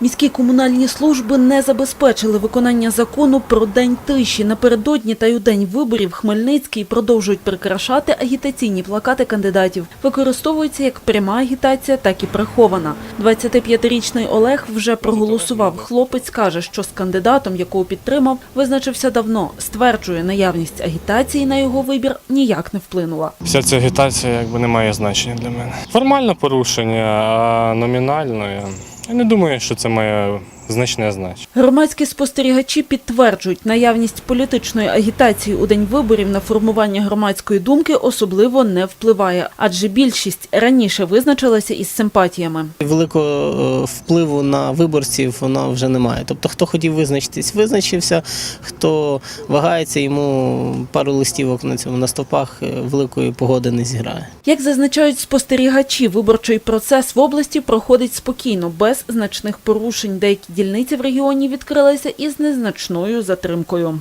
Міські комунальні служби не забезпечили виконання закону про день тиші. Напередодні та й у день виборів Хмельницький продовжують прикрашати агітаційні плакати кандидатів. Використовується як пряма агітація, так і прихована. 25-річний Олег вже проголосував. Хлопець каже, що з кандидатом, якого підтримав, визначився давно. Стверджує, наявність агітації на його вибір ніяк не вплинула. Вся ця агітація якби не має значення для мене. Формально порушення, а номінально я, я не думаю, що це має значне значення. Громадські спостерігачі підтверджують, наявність політичної агітації у день виборів на формування громадської думки особливо не впливає, адже більшість раніше визначилася із симпатіями. Великого е, впливу на виборців вона вже немає. Тобто, хто хотів визначитись, визначився, хто вагається, йому пару листівок на цьому на стопах е, великої погоди не зіграє. Як зазначають спостерігачі, виборчий процес в області проходить спокійно, без значних порушень. Деякі дільниці в регіоні відкрилися із незначною затримкою.